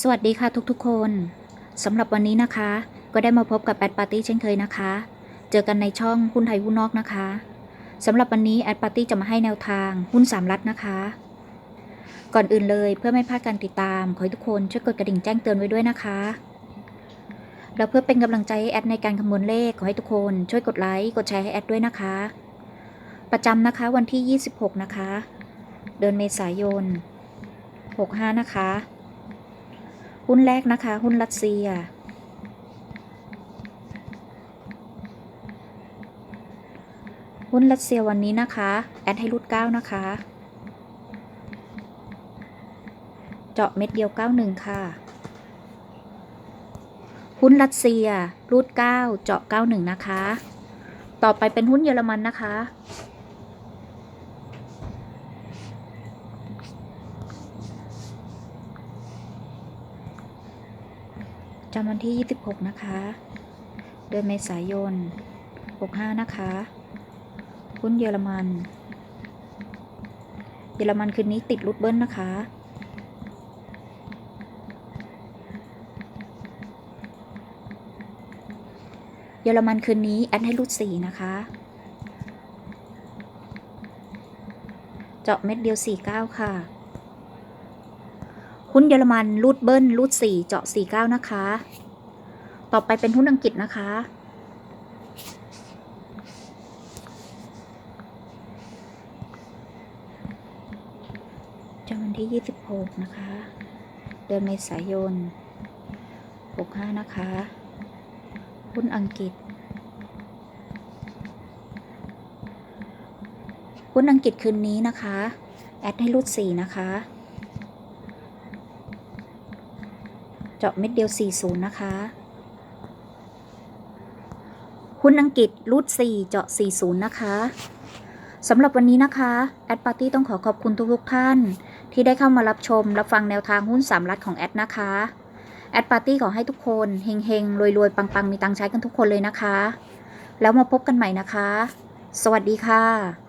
สวัสดีค่ะทุกๆคนสำหรับวันนี้นะคะ ก็ได้มาพบกับแอดปาร์ตี้เช่นเคยนะคะ เจอกันในช่องหุ้นไทยหุ้นนอกนะคะสำหรับวันนี้แอดปาร์ตี้จะมาให้แนวทางหุ้นสามรัฐนะคะ ก่อนอื่นเลยเพื่อไม่พลาดการติดตาม ขอให้ทุกคนช่วยกดกระดิ่งแจ้งเตือนไว้ด้วยนะคะแล้วเพื่อเป็นกำลังใจให้แอดในการคำนวณเลขขอให้ทุกคนช่วยกดไลค์กดแชร์ให้แอดด้วยนะคะ ประจำนะคะวันที่ 26 นะคะ เดือนเมษายน 65 นะคะ หุ้นแรกนะคะ หุ้นรัสเซีย หุ้นรัสเซียวันนี้นะคะ แอดให้รูด9นะคะ เจาะเม็ดเดียว91ค่ะ หุ้นรัสเซียรูด9เจาะ91นะคะ ต่อไปเป็นหุ้นเยอรมันนะคะ จำวันที่ 26 นะคะ เดือนเมษายน 65 นะคะหุ้นเยอรมัน เยอรมันคืนนี้ติดรูดเบิ้ลนะคะ เยอรมันคืนนี้แอดให้รูด4นะคะ เจาะเม็ดเดียว 49 ค่ะ หุ้นเยอรมันรูดเบิ้ลรูดสี่เจาะสี่เก้านะคะ ต่อไปเป็นหุ้นอังกฤษนะคะ จำวันที่26นะคะ เดือนเมษายน65นะคะ หุ้นอังกฤษหุ้นอังกฤษคืนนี้นะคะ แอดให้รูด4นะคะ จาะเม็ดเดียว 40 นะคะ หุ้นอังกฤษรูด4เจาะ 40 นะคะสำหรับวันนี้นะคะ แอดปาร์ตี้ต้องขอขอบคุณทุกๆท่าน ที่ได้เข้ามารับชม รับฟังแนวทางหุ้นสามรัฐของแอดนะคะ แอดปาร์ตี้ขอให้ทุกคนเฮงๆ รวยๆ ปังๆ มีตังใช้กันทุกคนเลยนะคะ แล้วมาพบกันใหม่นะคะ สวัสดีค่ะ